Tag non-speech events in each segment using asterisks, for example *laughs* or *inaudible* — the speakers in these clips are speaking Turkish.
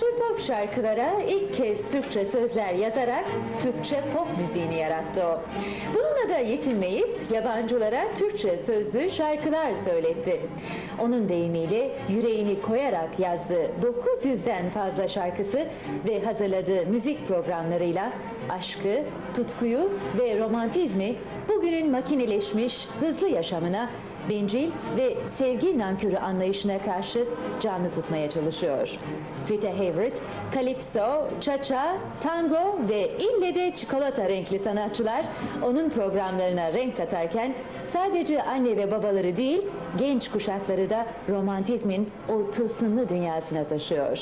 Yabancı pop şarkılara ilk kez Türkçe sözler yazarak Türkçe pop müziğini yarattı o. Bununla da yetinmeyip yabancılara Türkçe sözlü şarkılar söyletti. Onun deyimiyle yüreğini koyarak yazdığı 900'den fazla şarkısı ve hazırladığı müzik programlarıyla aşkı, tutkuyu ve romantizmi bugünün makineleşmiş hızlı yaşamına bencil ve sevgi nankörü anlayışına karşı canlı tutmaya çalışıyor. Rita Hayworth, Calypso, Cha-Cha, Tango ve ille de çikolata renkli sanatçılar onun programlarına renk katarken sadece anne ve babaları değil genç kuşakları da romantizmin o tılsımlı dünyasına taşıyor.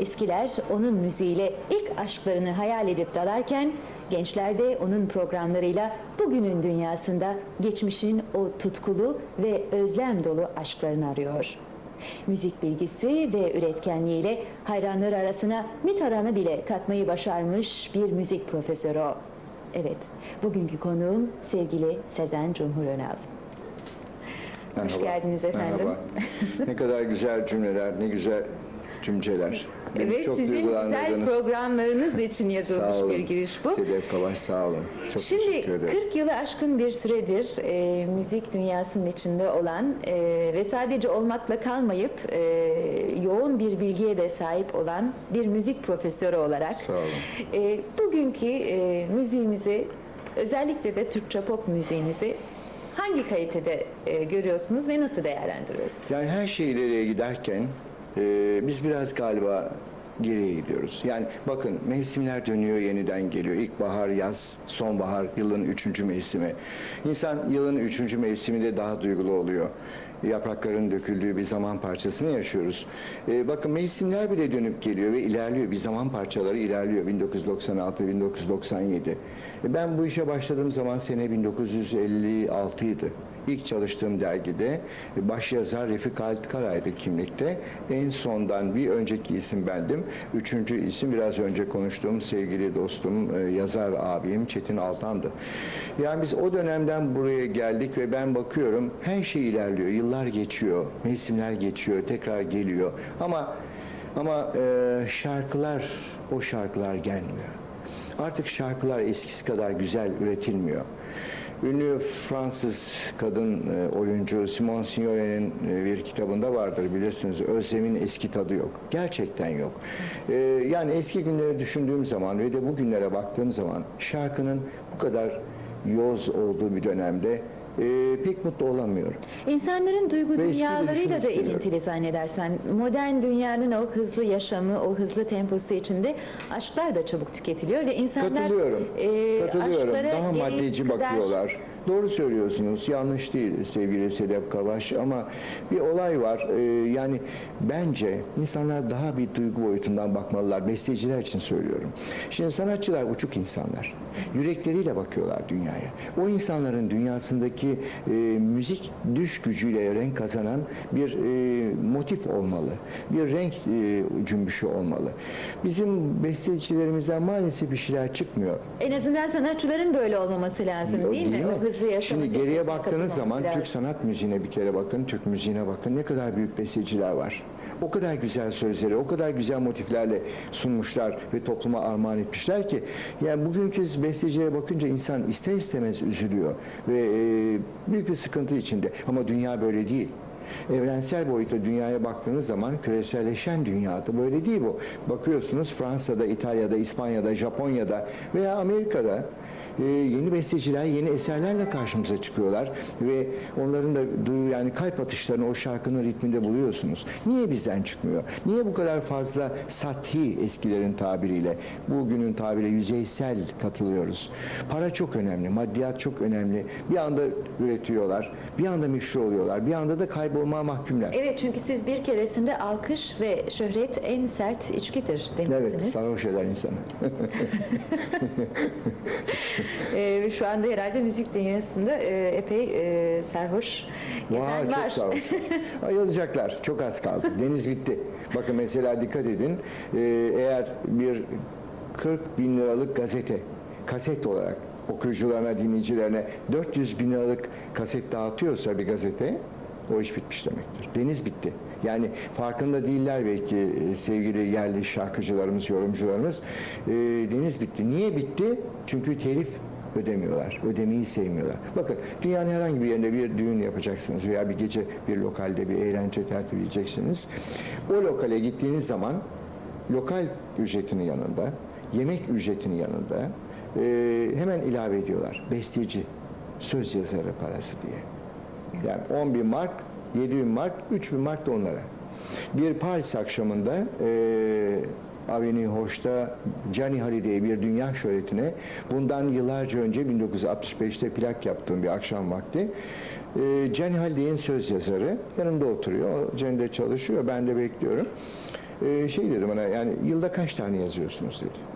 Eskiler onun müziğiyle ilk aşklarını hayal edip dalarken gençler de onun programlarıyla bugünün dünyasında geçmişin o tutkulu ve özlem dolu aşklarını arıyor. Müzik bilgisi ve üretkenliğiyle hayranları arasına mit aranı bile katmayı başarmış bir müzik profesörü o. Evet, bugünkü konuğum sevgili Sezen Cumhur Önal. Hoş Merhaba. geldiniz efendim. Merhaba. ne kadar güzel cümleler, ne güzel tümceler. Beni Evet, sizin güzel programlarınız için Sağ yazılmış olun. bir giriş bu. Sedef Kavaş sağ olun. Çok Şimdi teşekkür ederim. 40 yılı aşkın bir süredir e, müzik dünyasının içinde olan e, ve sadece olmakla kalmayıp e, yoğun bir bilgiye de sahip olan bir müzik profesörü olarak Sağ olun. e, bugünkü e, müziğimizi özellikle de Türkçe pop müziğimizi hangi kalitede e, görüyorsunuz ve nasıl değerlendiriyorsunuz? Yani her şey ileriye giderken e, biz biraz galiba geriye gidiyoruz. Yani bakın mevsimler dönüyor yeniden geliyor. İlkbahar, yaz, sonbahar, yılın üçüncü mevsimi. İnsan yılın üçüncü mevsiminde daha duygulu oluyor. Yaprakların döküldüğü bir zaman parçasını yaşıyoruz. E, bakın mevsimler bile dönüp geliyor ve ilerliyor. Bir zaman parçaları ilerliyor. 1996, 1997. E, ben bu işe başladığım zaman sene 1956 idi. İlk çalıştığım dergide baş yazar Refik Halit Karay'dı kimlikte. En sondan bir önceki isim bendim. Üçüncü isim biraz önce konuştuğum sevgili dostum, e, yazar abim Çetin Altan'dı. Yani biz o dönemden buraya geldik ve ben bakıyorum her şey ilerliyor. Yıllar geçiyor, mevsimler geçiyor, tekrar geliyor. Ama ama e, şarkılar, o şarkılar gelmiyor. Artık şarkılar eskisi kadar güzel üretilmiyor. Ünlü Fransız kadın e, oyuncu Simone Signori'nin e, bir kitabında vardır bilirsiniz. Özlemin eski tadı yok. Gerçekten yok. E, yani eski günleri düşündüğüm zaman ve de bugünlere baktığım zaman şarkının bu kadar yoz olduğu bir dönemde e, pek mutlu olamıyorum. İnsanların duygu Ve de dünyalarıyla düşünmek da istiyorum. ilintili zannedersen. Modern dünyanın o hızlı yaşamı, o hızlı temposu içinde aşklar da çabuk tüketiliyor ve insanlar Katılıyorum. e, Katılıyorum. aşklara Daha maddeci kadar- bakıyorlar. Doğru söylüyorsunuz. Yanlış değil sevgili Sedef Kavaş ama bir olay var. Ee, yani bence insanlar daha bir duygu boyutundan bakmalılar. Besteciler için söylüyorum. Şimdi sanatçılar uçuk insanlar. Yürekleriyle bakıyorlar dünyaya. O insanların dünyasındaki e, müzik düş gücüyle renk kazanan bir e, motif olmalı. Bir renk e, cümbüşü olmalı. Bizim bestecilerimizden maalesef bir şeyler çıkmıyor. En azından sanatçıların böyle olmaması lazım değil, mi? O hızlı yaşamı Şimdi geriye baktığınız zaman kapılmaması Türk lazım. sanat müziğine bir kere bakın, Türk müziğine bakın. Ne kadar büyük besteciler var. O kadar güzel sözleri, o kadar güzel motiflerle sunmuşlar ve topluma armağan etmişler ki yani bugünkü bestecilere bakınca insan ister istemez üzülüyor ve e, büyük bir sıkıntı içinde. Ama dünya böyle değil. Evrensel boyutta dünyaya baktığınız zaman küreselleşen dünyada böyle değil bu. Bakıyorsunuz Fransa'da, İtalya'da, İspanya'da, Japonya'da veya Amerika'da e, yeni besteciler yeni eserlerle karşımıza çıkıyorlar ve onların da duyu yani kalp atışlarını o şarkının ritminde buluyorsunuz. Niye bizden çıkmıyor? Niye bu kadar fazla sathi eskilerin tabiriyle bugünün tabiriyle yüzeysel katılıyoruz? Para çok önemli, maddiyat çok önemli. Bir anda üretiyorlar, bir anda meşhur oluyorlar, bir anda da kaybolmaya mahkumlar. Evet çünkü siz bir keresinde alkış ve şöhret en sert içkidir Evet, demişsiniz. sarhoş eder insanı. *laughs* Ee, şu anda herhalde müzik dünyasında e, epey e, sarhoş gezen çok var. sarhoş. *laughs* Ayılacaklar. Çok az kaldı. Deniz bitti. Bakın mesela dikkat edin. Ee, eğer bir 40 bin liralık gazete kaset olarak okuyucularına, dinleyicilerine 400 bin liralık kaset dağıtıyorsa bir gazete o iş bitmiş demektir. Deniz bitti. Yani farkında değiller belki e, sevgili yerli şarkıcılarımız, yorumcularımız. E, deniz bitti. Niye bitti? Çünkü telif ödemiyorlar. Ödemeyi sevmiyorlar. Bakın dünyanın herhangi bir yerinde bir düğün yapacaksınız veya bir gece bir lokalde bir eğlence tertip. O lokale gittiğiniz zaman lokal ücretinin yanında, yemek ücretinin yanında e, hemen ilave ediyorlar. Besteci, söz yazarı parası diye. Yani 10 bin mark, 7 bin mark, 3 bin mark da onlara. Bir Paris akşamında e, Avenue Hoş'ta Gianni Hallyday bir dünya şöhretine bundan yıllarca önce 1965'te plak yaptığım bir akşam vakti e, Gianni Halliday'in söz yazarı yanımda oturuyor. O Gianni de çalışıyor, ben de bekliyorum. E, şey dedi bana yani yılda kaç tane yazıyorsunuz dedi.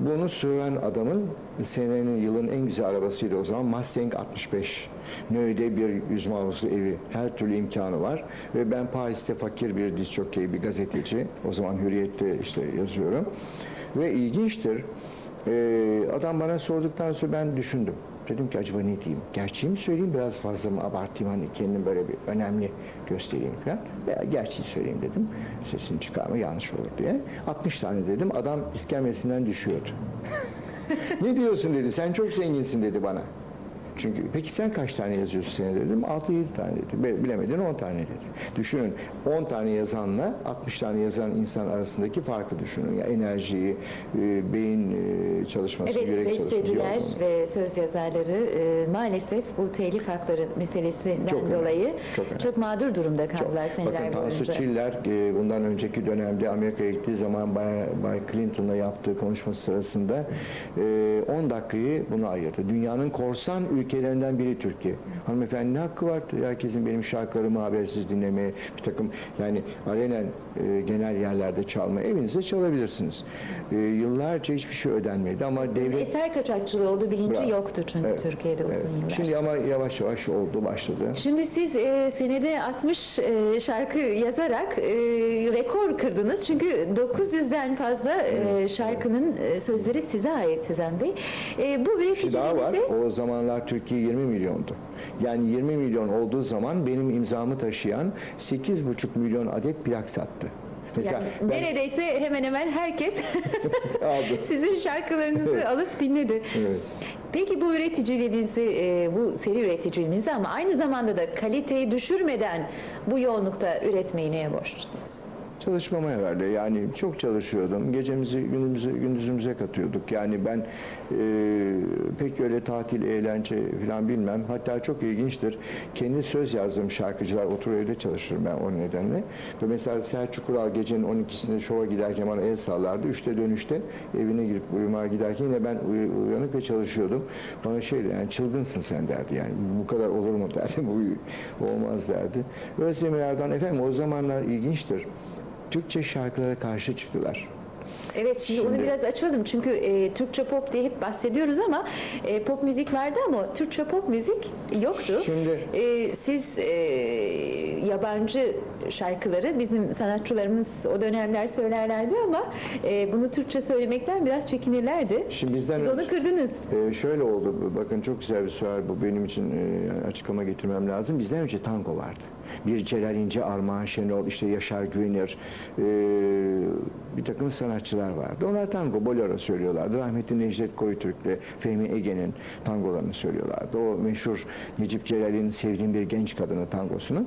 Bunu söyleyen adamın senenin yılın en güzel arabasıydı o zaman Mustang 65. Nöy'de bir yüzme havuzu evi. Her türlü imkanı var. Ve ben Paris'te fakir bir diz bir gazeteci. O zaman Hürriyet'te işte yazıyorum. Ve ilginçtir. Ee, adam bana sorduktan sonra ben düşündüm. Dedim ki acaba ne diyeyim? Gerçeği mi söyleyeyim biraz fazla mı abartayım hani kendim böyle bir önemli göstereyim falan. Veya gerçeği söyleyeyim dedim. Sesini çıkarma yanlış olur diye. 60 tane dedim. Adam iskemlesinden düşüyordu. *laughs* ne diyorsun dedi. Sen çok zenginsin dedi bana. Çünkü peki sen kaç tane yazıyorsun sene dedim. 6-7 tane dedi. Bilemedin 10 tane dedi. Düşünün 10 tane yazanla 60 tane yazan insan arasındaki farkı düşünün. Ya enerjiyi, e, beyin e, çalışması, Evet, yürek çalışması. ve söz yazarları e, maalesef bu telif hakları meselesinden Çok önemli, dolayı çok önemli. çok mağdur durumda kaldılar Çok. seneler Bakın Tansu. Çiller e, bundan önceki dönemde Amerika'ya gittiği zaman Bay, Bay Clinton'la yaptığı konuşması sırasında e, 10 dakikayı buna ayırdı. Dünyanın korsan ülkelerinden biri Türkiye. Hanımefendi ne hakkı var herkesin benim şarkılarımı habersiz dinlemeye bir takım yani alenen e, genel yerlerde çalma evinizde çalabilirsiniz. E, yıllarca hiçbir şey ödenmedi ama devlet Eser kaçakçılığı olduğu bilinci Bravo. yoktu çünkü Evet, Türkiye'de uzun evet. yıllar. Şimdi ama yavaş yavaş oldu başladı. Şimdi siz e, senede 60 e, şarkı yazarak e, rekor kırdınız. Çünkü 900'den fazla e, şarkının e, sözleri size ait Sezen Bey. E, bu Bir şey daha var. O zamanlar Türkiye 20 milyondu. Yani 20 milyon olduğu zaman benim imzamı taşıyan 8,5 milyon adet plak sattı. Mesela yani ben neredeyse hemen hemen herkes *laughs* *laughs* sizin şarkılarınızı alıp dinledi. Evet. Peki bu üreticiliğinizi, e, bu seri üreticiliğinizi ama aynı zamanda da kaliteyi düşürmeden bu yoğunlukta üretmeyi neye borçlusunuz? Çalışmama herhalde. Yani çok çalışıyordum. Gecemizi günümüzü gündüzümüze katıyorduk. Yani ben e, pek öyle tatil, eğlence falan bilmem. Hatta çok ilginçtir. Kendi söz yazdığım şarkıcılar oturuyor evde çalışırım ben o nedenle. Ve mesela Selçuk Kural gecenin 12'sinde şova giderken bana el sallardı. Üçte dönüşte evine girip uyumaya giderken yine ben uy- uyanık ve çalışıyordum. Bana şey yani çılgınsın sen derdi yani. Bu kadar olur mu *laughs* derdi. Bu olmaz derdi. Özdemir Erdoğan efendim o zamanlar ilginçtir. Türkçe şarkılara karşı çıktılar. Evet şimdi, onu Şimdi- biraz açalım çünkü e, Türkçe pop diye hep bahsediyoruz ama e, pop müzik vardı ama Türkçe pop müzik yoktu. Şimdi- E, siz e, yabancı şarkıları bizim sanatçılarımız o dönemler söylerlerdi ama e, bunu Türkçe söylemekten biraz çekinirlerdi. Şimdi bizden Siz onu kırdınız. Ee, şöyle oldu, bakın çok güzel bir soru bu benim için e, açıklama getirmem lazım. Bizden önce tango vardı. Bir Celal İnce, Armağan Şenol, işte Yaşar Güvenir, e, bir takım sanatçılar vardı. Onlar tango, bolero söylüyorlardı. Rahmetli Necdet Koyutürk'le Fehmi Ege'nin tangolarını söylüyorlardı. O meşhur Necip Celal'in Sevdiğim Bir Genç Kadını tangosunu.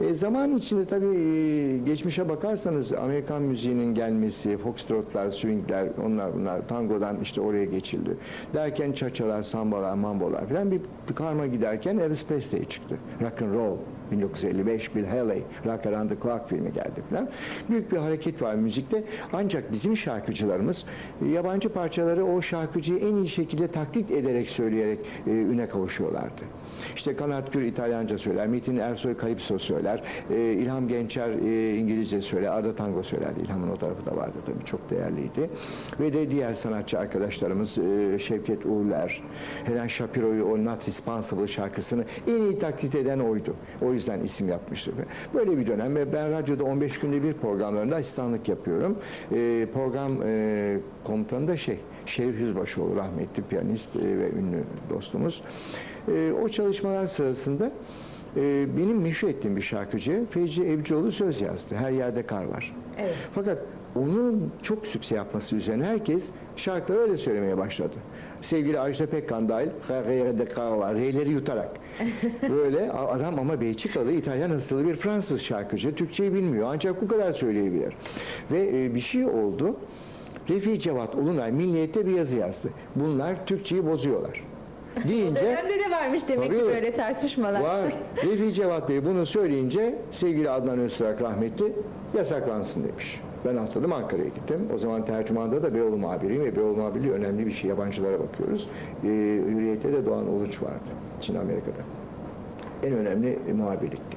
E, zaman içinde tabii e, geçmişe bakarsanız Amerikan müziğinin gelmesi, foxtrotlar, swingler, onlar bunlar tangodan işte oraya geçildi. Derken çaçalar, sambalar, mambolar falan bir, bir karma giderken Elvis Presley çıktı. Rock and roll 1955 Bill Haley, Rock Around the Clock filmi geldi falan. Büyük bir hareket var müzikte. Ancak bizim şarkıcılarımız e, yabancı parçaları o şarkıcıyı en iyi şekilde taklit ederek söyleyerek e, üne kavuşuyorlardı. İşte Kanat Gür İtalyanca söyler, Metin Ersoy Kalipso söyler, e, İlham Gençer e, İngilizce söyler, Arda Tango söylerdi. İlham'ın o tarafı da vardı tabii çok değerliydi. Ve de diğer sanatçı arkadaşlarımız e, Şevket Uğurler, Helen Shapiro'yu o Not Responsible şarkısını en iyi taklit eden oydu. O yüzden isim yapmıştı. Böyle bir dönem ve ben radyoda 15 günde bir programlarında asistanlık yapıyorum. E, program e, komutanı da şey, Şerif Yüzbaşıoğlu rahmetli piyanist e, ve ünlü dostumuz. E, o çalışmalar sırasında e, benim meşhur ettiğim bir şarkıcı Feyci Evcioğlu söz yazdı. Her yerde kar var. Evet. Fakat onun çok sükse yapması üzerine herkes şarkıları öyle söylemeye başladı. Sevgili Ajda Pekkan dahil her yerde kar var. R'leri yutarak. *laughs* Böyle adam ama Belçikalı, İtalyan asıllı bir Fransız şarkıcı. Türkçeyi bilmiyor ancak bu kadar söyleyebilir. Ve e, bir şey oldu. Refi Cevat Ulunay Milliyet'te bir yazı yazdı. Bunlar Türkçeyi bozuyorlar. Deyince Dönemde de varmış demek ki Tabii. böyle tartışmalar. Var. Refi Cevat Bey bunu söyleyince sevgili Adnan Öztürk rahmetli yasaklansın demiş. Ben atladım Ankara'ya gittim. O zaman tercümanda da Beyoğlu muhabiriyim ve Beyoğlu muhabirliği önemli bir şey. Yabancılara bakıyoruz. Ee, Hürriyet'te de Doğan Uluç vardı. Çin Amerika'da. En önemli muhabirlikti.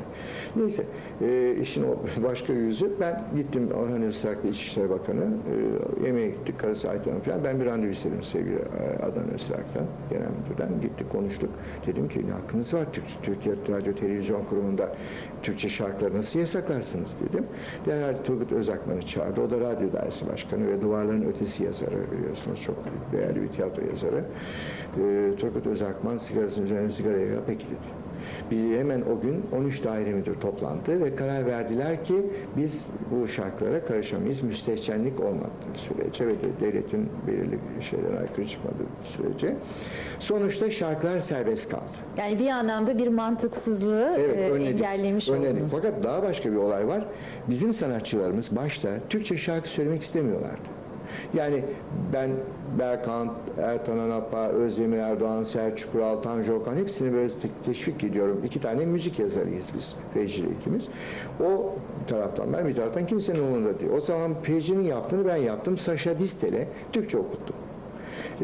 Neyse, e, işin o *laughs* başka yüzü. Ben gittim Orhan Öztürk'le İçişleri Bakanı. E, yemeğe gittik, karısı Ayten Hanım falan. Ben bir randevu istedim sevgili e, Adnan Öztürk'ten, genel müdürden. Gittik, konuştuk. Dedim ki ne hakkınız var Türk, Türkiye Radyo Televizyon Kurumu'nda Türkçe şarkıları nasıl yasaklarsınız dedim. Derhal Turgut Özakman'ı çağırdı. O da radyo dairesi başkanı ve Duvarların Ötesi yazarı biliyorsunuz. Çok değerli bir tiyatro yazarı. E, Turgut Özakman sigarasının üzerine sigara yakıyor. Peki dedi. Biz hemen o gün 13 daire müdür toplandı ve karar verdiler ki biz bu şarkılara karışamayız. Müstehcenlik olmadığı sürece ve de devletin belirli şeylere aykırı çıkmadığı sürece. Sonuçta şarkılar serbest kaldı. Yani bir anlamda bir mantıksızlığı Evet, e, önledik. engellemiş Önledik. oldunuz. Fakat daha başka bir olay var. Bizim sanatçılarımız başta Türkçe şarkı söylemek istemiyorlardı. Yani ben Berkant, Ertan Anapa, Özdemir Erdoğan, Selçuk Kural, Tanju Okan hepsini böyle te- teşvik ediyorum. İki tane müzik yazarıyız biz, Feyci'yle ikimiz. O taraftan ben bir taraftan kimsenin umurunda değil. O zaman Feyci'nin yaptığını ben yaptım. Saşa Distel'e Türkçe okuttum.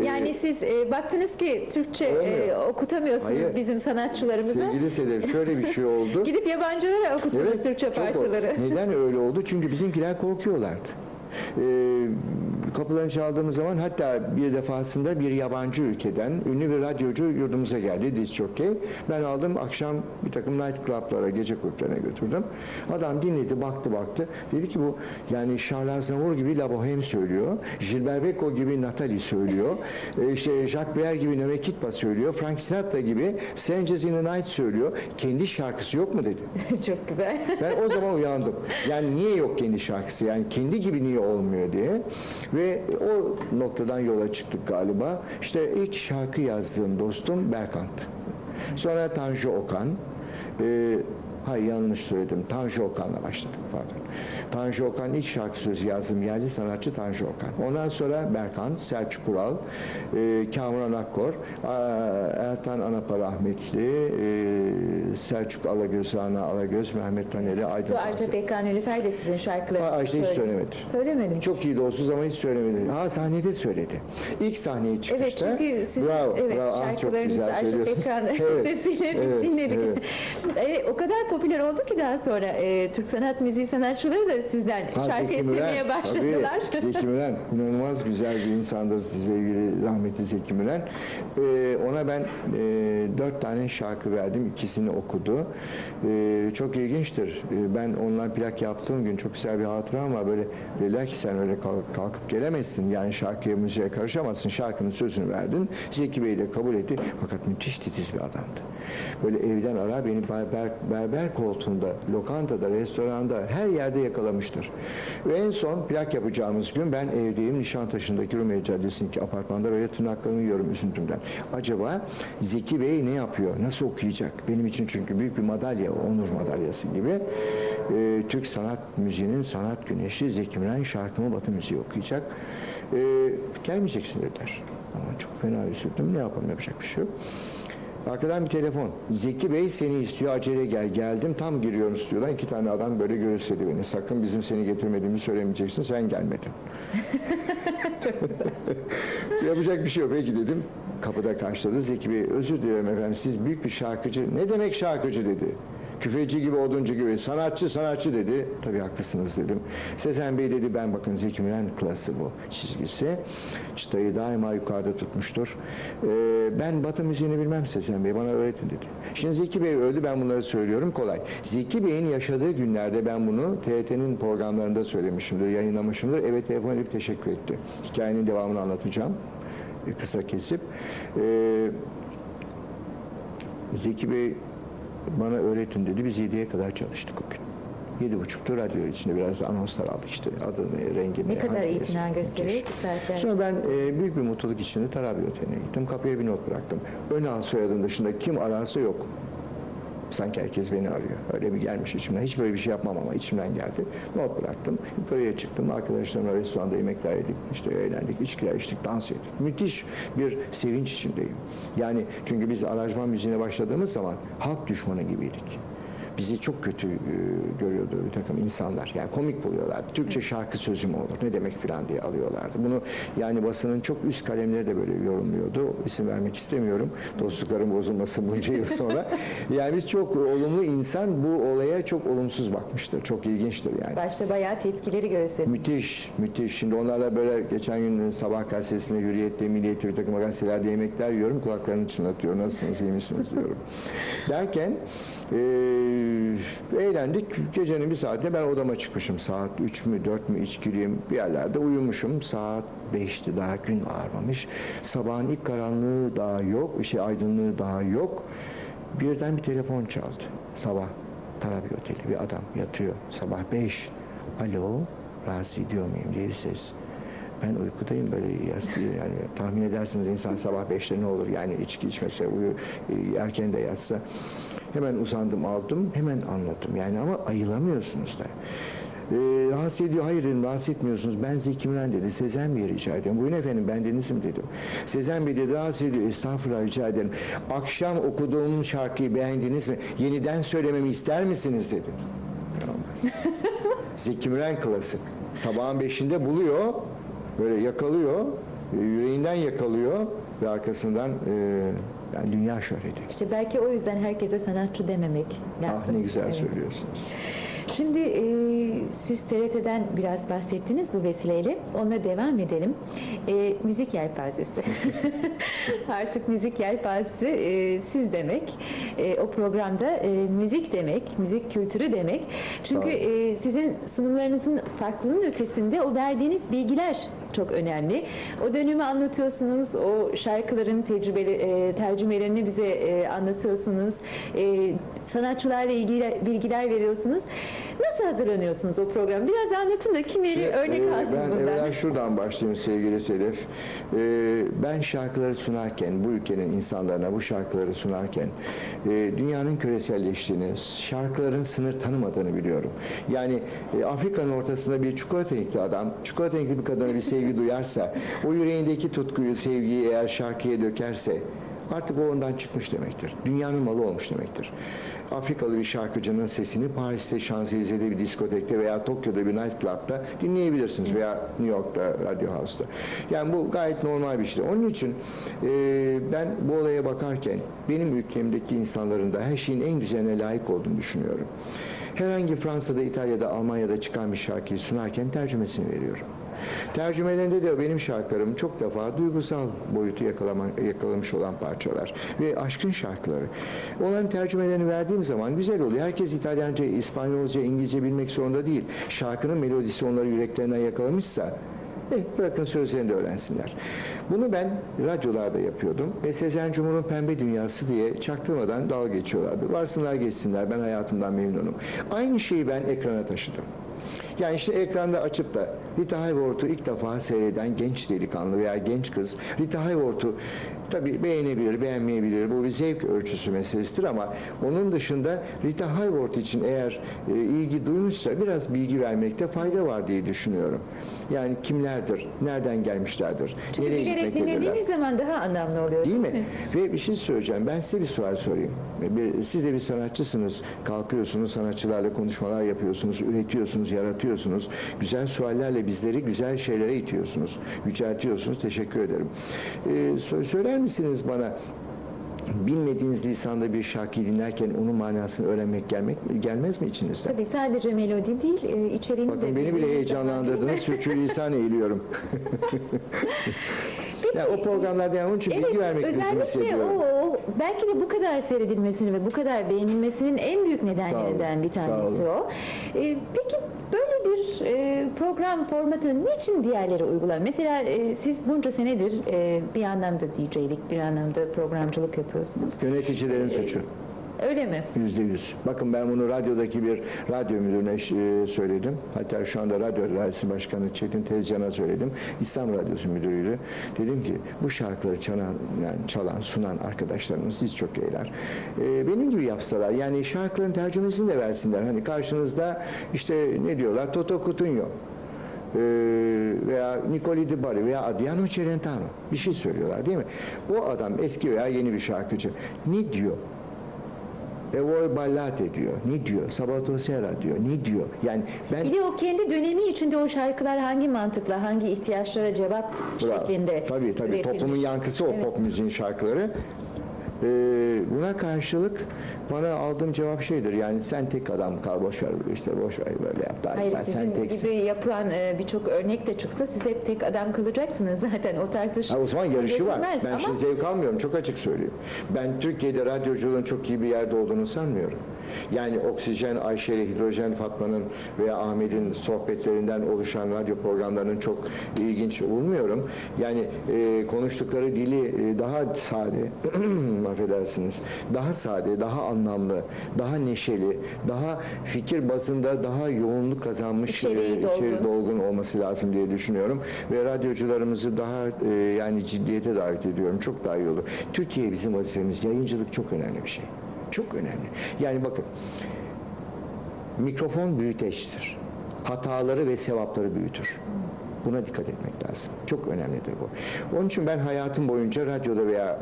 Ee, Yani siz e, baktınız ki Türkçe e, okutamıyorsunuz Hayır. bizim sanatçılarımıza. Sevgili Sedef şöyle bir şey oldu. *laughs* Gidip yabancılara okuttunuz Türkçe çok parçaları. o- Neden öyle oldu? Çünkü bizimkiler korkuyorlardı. Ee, kapılarını çaldığımız zaman hatta bir defasında bir yabancı ülkeden ünlü bir radyocu yurdumuza geldi diz jockey. Ben aldım akşam bir takım night club'lara, gece kulüplerine götürdüm. Adam dinledi, baktı baktı. Dedi ki bu yani Charles Aznavour gibi La Bohème söylüyor. Gilbert Becot gibi Natalie söylüyor. Ee, işte Jacques Brel gibi Neve Kitpa söylüyor. Frank Sinatra gibi Strangers in the Night söylüyor. Kendi şarkısı yok mu dedi. *laughs* Çok güzel. Ben o zaman uyandım. Yani niye yok kendi şarkısı? Yani kendi gibi niye olmuyor diye. Ve o noktadan yola çıktık galiba. İşte ilk şarkı yazdığım dostum Berkant. Sonra Tanju Okan. Ee, hayır yanlış söyledim. Tanju Okan'la başladık pardon. Tanju Okan ilk şarkı sözü yazdım. Yerli sanatçı Tanju Okan. Ondan sonra Berkant, Selçuk Kural, e, Kamuran Akkor, a- Ertan Anapa rahmetli, e, Selçuk Alagöz, Rana Alagöz, Mehmet Taneli, Aydın Arca. Pekkan Nilüfer de sizin şarkılarınızı Aa, Ajda hiç söyledi. söylemedi. Söylemedim. Çok iyi dostuz ama hiç söylemedi. Ha sahnede söyledi. İlk sahneye çıkışta. Evet çünkü sizin bravo, evet, bravo. Ah, şarkılarınızı Ajda söylüyorsunuz. Pekkan *laughs* Evet, sesiyle biz evet, dinledik. evet. Evet, o kadar popüler oldu ki daha sonra e, Türk sanat müziği sanatçıları da sizden Ha, şarkı Zeki istemeye Müren, başladılar. Tabii, Zeki Müren inanılmaz güzel bir insandır sevgili rahmetli Zeki Müren. Ee, ona ben e, dört tane şarkı verdim. ikisini okudu. Ee, çok ilginçtir. Ee, ben onunla plak yaptığım gün çok güzel bir hatıra ama böyle dediler ki sen öyle kalk- kalkıp gelemezsin. Yani şarkıya müziğe karışamazsın. Şarkının sözünü verdin. Zeki Bey de kabul etti. Fakat müthiş titiz bir adamdı. Böyle evden arar beni berber, berber koltuğunda, lokantada, restoranda her yerde yakalamıştır. Ve en son plak yapacağımız gün ben evdeyim Nişantaşı'ndaki Rumeli Caddesi'ndeki apartmanda böyle tırnaklarımı yiyorum üzüntümden. Acaba Zeki Bey ne yapıyor? Nasıl okuyacak? Benim için çünkü büyük bir madalya, onur madalyası gibi. Ee, Türk sanat müziğinin sanat güneşi Zeki Müren şarkımı Batı müziği okuyacak. Ee, gelmeyeceksin dediler. Ama çok fena üzüldüm. Ne yapalım yapacak bir şey yok. Arkadan bir telefon. Zeki Bey seni istiyor acele gel. Geldim tam giriyorum stüdyodan. iki tane adam böyle göğüsledi beni. Sakın bizim seni getirmediğimi söylemeyeceksin. Sen gelmedin. *laughs* Yapacak bir şey yok. Peki dedim. Kapıda karşıladı. Zeki Bey özür dilerim efendim. Siz büyük bir şarkıcı. Ne demek şarkıcı dedi. Küfeci gibi, oduncu gibi, sanatçı sanatçı dedi. Tabii haklısınız dedim. Sezen Bey dedi ben bakın Zeki Müren klası bu çizgisi. Çıtayı daima yukarıda tutmuştur. Ee, ben Batı müziğini bilmem Sezen Bey bana öğretin dedi. Şimdi Zeki Bey öldü ben bunları söylüyorum kolay. Zeki Bey'in yaşadığı günlerde ben bunu TRT'nin programlarında söylemişimdir, yayınlamışımdır. Evet telefon edip teşekkür etti. Hikayenin devamını anlatacağım. Kısa kesip. Ee, Zeki Bey bana öğretin dedi. Biz 7'ye kadar çalıştık o gün. Yedi buçukta radyo içinde biraz anonslar aldık işte adını, rengini. Ne kadar itina gösteriyor ki. Sonra ben e, büyük bir mutluluk içinde Tarabi Oteli'ne gittim. Kapıya bir not bıraktım. Ön al soyadın dışında kim ararsa yok. Sanki herkes beni arıyor. Öyle bir gelmiş içimden. Hiç böyle bir şey yapmam ama içimden geldi. Not bıraktım. Yukarıya çıktım. Arkadaşlarımla restoranda yemekler yedik. İşte eğlendik, içkiler içtik, dans ettik. Müthiş bir sevinç içindeyim. Yani çünkü biz aranjman müziğine başladığımız zaman halk düşmanı gibiydik bizi çok kötü e, görüyordu bir takım insanlar. Yani komik buluyorlar. Türkçe şarkı sözü mü olur? Ne demek filan diye alıyorlardı. Bunu yani basının çok üst kalemleri de böyle yorumluyordu. İsim vermek istemiyorum. Dostlukların bozulması bunca yıl sonra. *laughs* Yani biz çok olumlu insan bu olaya çok olumsuz bakmıştır. Çok ilginçtir yani. Başta bayağı tepkileri gösterdi. Müthiş, müthiş. Şimdi onlarla böyle geçen gün sabah gazetesinde Hürriyet'te, Milliyet'te bir takım gazetelerde yemekler yiyorum. Kulaklarını çınlatıyor. Nasılsınız, iyi misiniz diyorum. *laughs* Derken eee eğlendik. Gecenin bir saatinde ben odama çıkmışım. Saat 3 mü 4 mü içkiliyim bir yerlerde uyumuşum. Saat 5'ti daha gün ağarmamış. Sabahın ilk karanlığı daha yok. Şey aydınlığı daha yok. Birden bir telefon çaldı. Sabah Tarabi Oteli bir adam yatıyor. Sabah 5. Alo, rahatsız ediyor muyum diye bir ses. Ben uykudayım böyle yani tahmin edersiniz insan sabah 5'te ne olur yani içki içmese uyu e, erken de yatsa. Hemen uzandım aldım hemen anlattım yani ama ayılamıyorsunuz da. Ee, rahatsız ediyor. Hayır dedim rahatsız etmiyorsunuz. Ben Zeki Müren dedi. Sezen Bey'i rica ediyorum. Buyurun efendim ben Deniz'im dedim. Sezen Bey dedi rahatsız ediyor. Estağfurullah rica ederim. Akşam okuduğum şarkıyı beğendiniz mi? Yeniden söylememi ister misiniz dedim. Olmaz. *laughs* Zeki Müren klasik. Sabahın beşinde buluyor. Böyle yakalıyor. e, Yüreğinden yakalıyor. Ve arkasından e, yani dünya şöhreti. İşte belki o yüzden herkese sanatçı dememek lazım. Ah ne güzel Evet. söylüyorsunuz. Şimdi e, siz TRT'den biraz bahsettiniz bu vesileyle. Onunla devam edelim. E, müzik yelpazesi. *laughs* Artık müzik yelpazesi e, siz demek. E, o programda e, müzik demek, müzik kültürü demek. Çünkü e, sizin sunumlarınızın farklılığının ötesinde o verdiğiniz bilgiler çok önemli. O dönemi anlatıyorsunuz, o şarkıların tecrübeli, e, tercümelerini bize e, anlatıyorsunuz, e, sanatçılarla ilgili bilgiler veriyorsunuz. Nasıl hazırlanıyorsunuz o program? Biraz anlatın da kim Şey, örnek e, alsın ben bundan. evvela şuradan başlayayım sevgili Sedef. E, ben şarkıları sunarken, bu ülkenin insanlarına bu şarkıları sunarken e, dünyanın küreselleştiğini, şarkıların sınır tanımadığını biliyorum. Yani e, Afrika'nın ortasında bir çikolata renkli adam, çikolata renkli bir kadına bir sevgi duyarsa, o yüreğindeki tutkuyu, sevgiyi eğer şarkıya dökerse artık o ondan çıkmış demektir. Dünyanın malı olmuş demektir. Afrikalı bir şarkıcının sesini Paris'te, Şanzelize'de bir diskotekte veya Tokyo'da bir nightclub'da dinleyebilirsiniz veya New York'ta, Radio House'da. Yani bu gayet normal bir şey. Onun için e, ben bu olaya bakarken benim ülkemdeki insanların da her şeyin en güzeline layık olduğunu düşünüyorum. Herhangi Fransa'da, İtalya'da, Almanya'da çıkan bir şarkıyı sunarken tercümesini veriyorum. Tercümelerinde de benim şarkılarım çok defa duygusal boyutu yakalama, yakalamış olan parçalar ve aşkın şarkıları. Onların tercümelerini verdiğim zaman güzel oluyor. Herkes İtalyanca, İspanyolca, İngilizce bilmek zorunda değil. Şarkının melodisi onları yüreklerinden yakalamışsa eh, bırakın sözlerini de öğrensinler. Bunu ben radyolarda yapıyordum ve Sezen Cumhur'un Pembe Dünyası diye çaktırmadan dalga geçiyorlardı. Varsınlar geçsinler ben hayatımdan memnunum. Aynı şeyi ben ekrana taşıdım. Yani işte ekranda açıp da Rita Hayworth'u ilk defa seyreden genç delikanlı veya genç kız Rita Hayworth'u tabi beğenebilir, beğenmeyebilir. Bu bir zevk ölçüsü meselesidir ama onun dışında Rita Hayworth için eğer e, ilgi duymuşsa biraz bilgi vermekte fayda var diye düşünüyorum. Yani kimlerdir, nereden gelmişlerdir, Çünkü nereye bilerek gitmektedirler. dinlediğiniz zaman daha anlamlı oluyor. Değil mi? Ve bir şey söyleyeceğim. Ben size bir sual sorayım. Bir, siz de bir sanatçısınız. Kalkıyorsunuz, sanatçılarla konuşmalar yapıyorsunuz, üretiyorsunuz, yaratıyorsunuz. Güzel suallerle bizleri güzel şeylere itiyorsunuz, yüceltiyorsunuz. Teşekkür ederim. Ee, sö- söyler misiniz bana bilmediğiniz lisanda bir şarkıyı dinlerken onun manasını öğrenmek gelmek gelmez mi içinizden? Tabii sadece melodi değil, e, içeriğini de Bakın beni bile heyecanlandırdınız. Sürçülisan eğiliyorum. *laughs* yani o programlarda yani onun için bilgi vermek özellikle hissediyorum. o, o belki de bu kadar seyredilmesinin ve bu kadar beğenilmesinin en büyük nedenlerinden bir sağ tanesi o. Ee, peki böyle bir e, program formatı niçin diğerleri uygular? Mesela e, siz bunca senedir e, bir anlamda DJ'lik, bir anlamda programcılık yapıyorsunuz. Yöneticilerin suçu. Öyle mi? Yüzde yüz. Bakın ben bunu radyodaki bir radyo müdürüne e, söyledim. Hatta şu anda radyo dairesi başkanı Çetin Tezcan'a söyledim. İslam Radyosu müdürüydü. Dedim ki bu şarkıları çalan, yani çalan, sunan arkadaşlarımız biz çok iyiler. E, benim gibi yapsalar yani şarkıların tercümesini de versinler. Hani karşınızda işte ne diyorlar? Toto Cutugno e, veya Nicoli Di Bari veya Adriano Celentano bir şey söylüyorlar değil mi? O adam eski veya yeni bir şarkıcı. Ne diyor? E voi ballate diyor. Ne diyor? Sabato sera diyor. Ne diyor? Yani ben Bir de o kendi dönemi içinde o şarkılar hangi mantıkla, hangi ihtiyaçlara cevap Bravo. şeklinde Tabii tabii. üretilmiş. Toplumun yankısı o Evet. pop müziğin şarkıları. Ee, buna karşılık bana aldığım cevap şeydir yani sen tek adam kal boş ver işte boş ver böyle yap daha Hayır sen sizin teksin. gibi yapılan e, birçok örnek de çıksa siz hep tek adam kalacaksınız zaten o tartış. Ha, o zaman yarışı var. Ben Ama şimdi zevk almıyorum. Çok açık söyleyeyim. Ben Türkiye'de radyoculuğun çok iyi bir yerde olduğunu sanmıyorum. Yani Oksijen, Ayşe ile Hidrojen Fatma'nın veya Ahmet'in sohbetlerinden oluşan radyo programlarının çok ilginç bulmuyorum. Yani e, konuştukları dili e, daha sade, *clears throat* affedersiniz, daha sade, daha anlamlı, daha neşeli, daha fikir bazında daha yoğunluk kazanmış İçeriği e, dolgun. içeri dolgun olması lazım diye düşünüyorum. Ve radyocularımızı daha e, yani ciddiyete davet ediyorum. Çok daha iyi olur. Türkiye bizim vazifemiz. Yayıncılık çok önemli bir şey. Çok önemli. Yani bakın mikrofon büyüteçtir. Hataları ve sevapları büyütür. Buna dikkat etmek lazım. Çok önemlidir bu. Onun için ben hayatım boyunca radyoda veya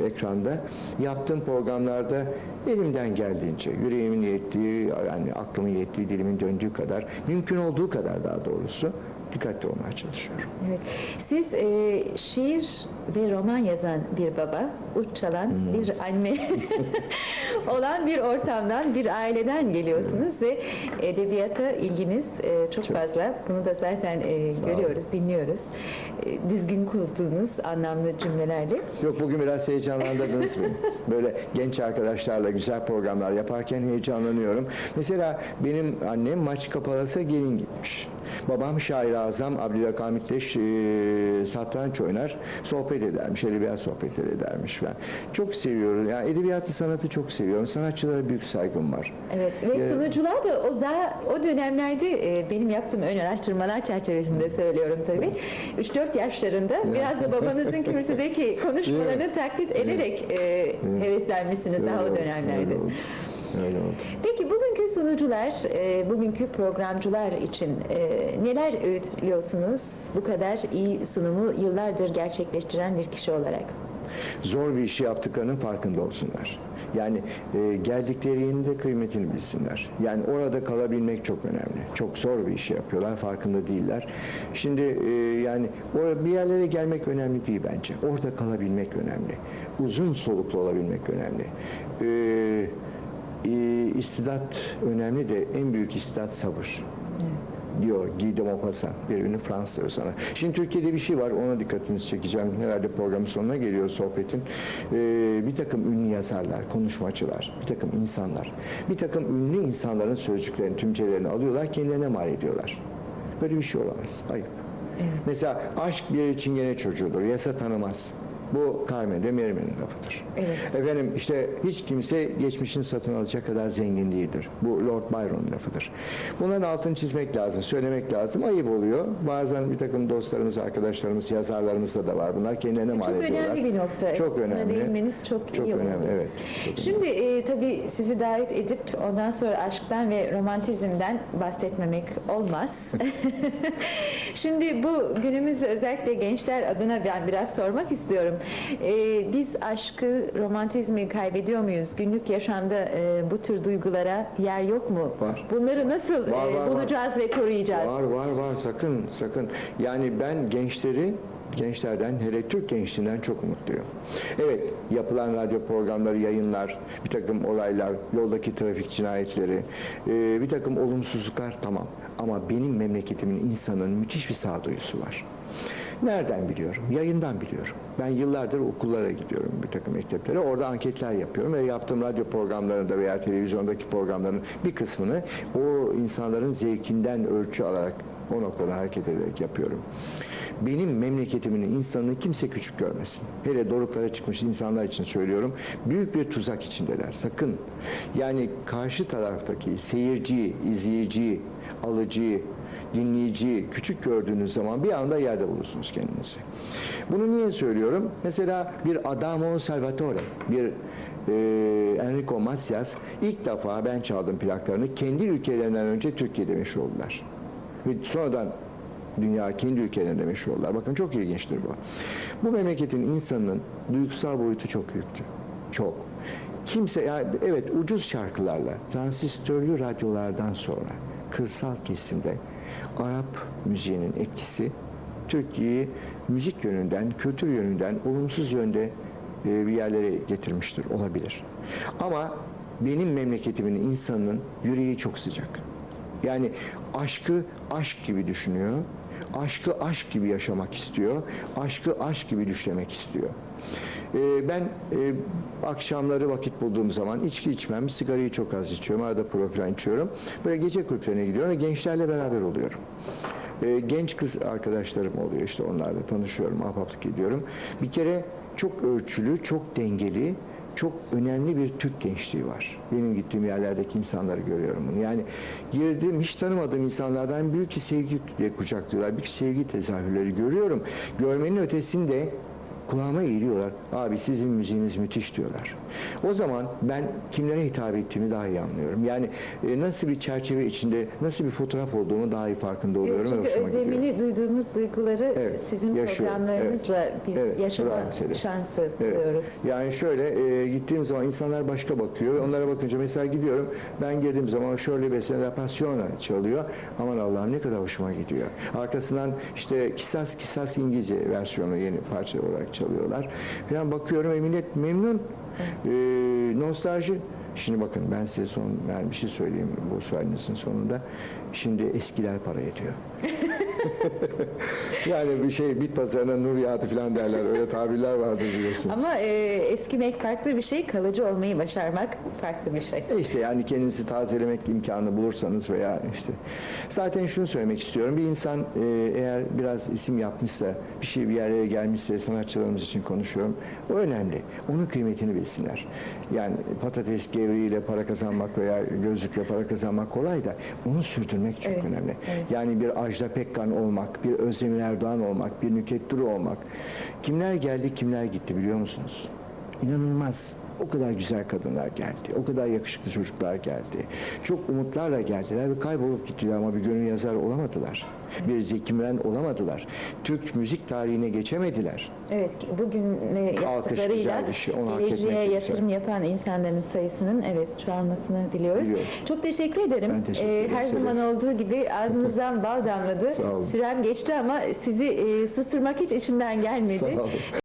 e, ekranda yaptığım programlarda elimden geldiğince, yüreğimin yettiği, yani aklımın yettiği, dilimin döndüğü kadar, mümkün olduğu kadar daha doğrusu dikkatli olmaya çalışıyorum. evet. siz e, şiir ve roman yazan bir baba, uç çalan Hmm. bir anne *laughs* olan bir ortamdan, bir aileden geliyorsunuz ve edebiyata ilginiz e, çok, Çok. fazla. Bunu da zaten e, Sağ olun. görüyoruz, dinliyoruz. E, düzgün kurduğunuz anlamlı cümlelerle. Yok bugün biraz heyecanlandırdınız beni. Böyle genç arkadaşlarla güzel programlar yaparken heyecanlanıyorum. Mesela benim annem maç kapalasa gelin gitmiş. Babam şair azam Abdülhak Hamit'le e, satranç oynar, sohbet edermiş, edebiyat sohbetleri edermiş ben. Çok seviyorum. Yani edebiyatı, sanatı çok seviyorum. Sanatçılara büyük saygım var. Evet ve Ee, sunucular da o za o dönemlerde e, benim yaptığım ön araştırmalar çerçevesinde söylüyorum tabii. 3-4 yaşlarında biraz da babanızın *laughs* kürsüdeki konuşmalarını taklit ederek e, heveslenmişsiniz daha o dönemlerde. Öyle oldu. Peki bugünkü sunucular, e, bugünkü programcılar için e, neler öğütlüyorsunuz bu kadar iyi sunumu yıllardır gerçekleştiren bir kişi olarak? zor bir işi yaptıklarının farkında olsunlar. Yani e, geldikleri yerin de kıymetini bilsinler. Yani orada kalabilmek çok önemli. Çok zor bir işi yapıyorlar, farkında değiller. Şimdi e, yani oraya bir yerlere gelmek önemli değil bence. Orada kalabilmek önemli. Uzun soluklu olabilmek önemli. E, e, istidat önemli de en büyük istidat sabır diyor Guy de Maupassant, bir ünlü Fransız yazarı. Şimdi Türkiye'de bir şey var, ona dikkatinizi çekeceğim. Herhalde programın sonuna geliyor sohbetin. Ee, bir takım ünlü yazarlar, konuşmacılar, bir takım insanlar, bir takım ünlü insanların sözcüklerini, tümcelerini alıyorlar, kendilerine mal ediyorlar. Böyle bir şey olamaz, hayır. Mesela aşk bir çingene çocuğudur, yasa tanımaz. Bu Carmen de Merim'in lafıdır. Evet. Efendim işte hiç kimse geçmişini satın alacak kadar zengin değildir. Bu Lord Byron lafıdır. Bunların altını çizmek lazım, söylemek lazım. Ayıp oluyor. Bazen bir takım dostlarımız, arkadaşlarımız, yazarlarımızda da var. Bunlar kendilerine mal Çok ediyorlar. önemli bir nokta. Çok Buna önemli. değinmeniz çok, Çok iyi oldu. önemli, evet. Çok Şimdi e, tabii sizi davet edip ondan sonra aşktan ve romantizmden bahsetmemek olmaz. *laughs* *laughs* Şimdi bu günümüzde özellikle gençler adına ben biraz sormak istiyorum. E, biz aşkı, romantizmi kaybediyor muyuz? Günlük yaşamda e, bu tür duygulara yer yok mu? Var. Bunları nasıl Var, e, var, var. bulacağız ve koruyacağız? Var var var sakın sakın. Yani ben gençleri gençlerden hele Türk gençliğinden çok mutluyum. Evet yapılan radyo programları, yayınlar, bir takım olaylar, yoldaki trafik cinayetleri, e, bir takım olumsuzluklar tamam. Ama benim memleketimin insanın müthiş bir sağduyusu var. Nereden biliyorum? Yayından biliyorum. Ben yıllardır okullara gidiyorum bir takım mekteplere. Orada anketler yapıyorum ve yaptığım radyo programlarında veya televizyondaki programların bir kısmını o insanların zevkinden ölçü alarak O noktada hareket ederek yapıyorum. Benim memleketimin insanını kimse küçük görmesin. Hele doruklara çıkmış insanlar için söylüyorum. Büyük bir tuzak içindeler. Sakın. Yani karşı taraftaki seyirciyi, izleyiciyi, alıcıyı, dinleyiciyi küçük gördüğünüz zaman bir anda yerde bulursunuz kendinizi. Bunu niye söylüyorum? Mesela bir Adamo Salvatore, bir e, Enrico Macias ilk defa ben çaldım plaklarını kendi ülkelerinden önce Türkiye'de meşhur oldular. Ve sonradan dünya kendi ülkelerinde meşhur oldular. Bakın çok ilginçtir bu. Bu memleketin insanının duygusal boyutu çok yüklü. Çok. Kimse yani evet ucuz şarkılarla transistörlü radyolardan sonra kırsal kesimde Arap müziğinin etkisi Türkiye'yi müzik yönünden, kültür yönünden olumsuz yönde e, bir yerlere getirmiştir, olabilir. Ama benim memleketimin insanının yüreği çok sıcak. Yani aşkı aşk gibi düşünüyor, aşkı aşk gibi yaşamak istiyor, aşkı aşk gibi düşlemek istiyor. E, ben e, akşamları vakit bulduğum zaman içki içmem, sigarayı çok az içiyorum, arada profil içiyorum. Böyle gece kulüplerine gidiyorum ve gençlerle beraber oluyorum. E, genç kız arkadaşlarım oluyor işte onlarla tanışıyorum, ahbaplık ediyorum. Bir kere çok ölçülü, çok dengeli, çok önemli bir Türk gençliği var. Benim gittiğim yerlerdeki insanları görüyorum bunu. Yani girdiğim, hiç tanımadığım insanlardan büyük bir sevgiyle kucaklıyorlar. Büyük sevgi tezahürleri görüyorum. Görmenin ötesinde kulağıma eğiliyorlar. Abi sizin müziğiniz müthiş diyorlar. O zaman ben kimlere hitap ettiğimi daha iyi anlıyorum. Yani e, nasıl bir çerçeve içinde, nasıl bir fotoğraf olduğumu daha iyi farkında oluyorum Çünkü hoşuma gidiyor. özlemini duyduğumuz duyguları Evet, sizin yaşıyorum. programlarınızla biz Evet, yaşama şansı Evet. Yani şöyle e, gittiğim zaman insanlar başka bakıyor. Onlara bakınca mesela gidiyorum. Ben girdiğim zaman şöyle bir La Passione çalıyor. Aman Allah'ım ne kadar hoşuma gidiyor. Arkasından işte Kisas Kisas İngilizce versiyonu yeni parça olarak çalıyorlar. Falan bakıyorum ve millet memnun. E, nostalji. Şimdi bakın ben size son yani bir şey söyleyeyim bu sualinizin sonunda. Şimdi eskiler para ediyor. *laughs* yani bir şey bit pazarına nur yağdı falan derler. Öyle tabirler vardır biliyorsunuz. Ama e, eskimek farklı bir şey, kalıcı olmayı başarmak farklı bir şey. E işte yani kendinizi tazelemek imkanı bulursanız veya işte zaten şunu söylemek istiyorum bir insan e, eğer biraz isim yapmışsa bir şey bir yerlere gelmişse sanatçılarımız için konuşuyorum o önemli onun kıymetini bilsinler yani patates gevreğiyle para kazanmak veya gözlükle para kazanmak kolay da onu sürdürmek çok Evet, önemli evet. yani bir Ajda Pekkan olmak bir Özdemir Erdoğan olmak bir Nükhet Duru olmak kimler geldi kimler gitti biliyor musunuz İnanılmaz. O kadar güzel kadınlar geldi. O kadar yakışıklı çocuklar geldi. Çok umutlarla geldiler ve kaybolup gittiler ama bir gönül yazar olamadılar. Bir Zeki Müren olamadılar. Türk müzik tarihine geçemediler. Evet, bugün yaptıklarıyla güzel şey, geleceğe yatırım yapan insanların sayısının evet çoğalmasını diliyoruz. Diliyoruz. Çok teşekkür ederim. Ben teşekkür ederim, Her Sedef. zaman olduğu gibi ağzınızdan bal damladı. *laughs* Sürem geçti ama sizi e, susturmak hiç içimden gelmedi. Sağ olun.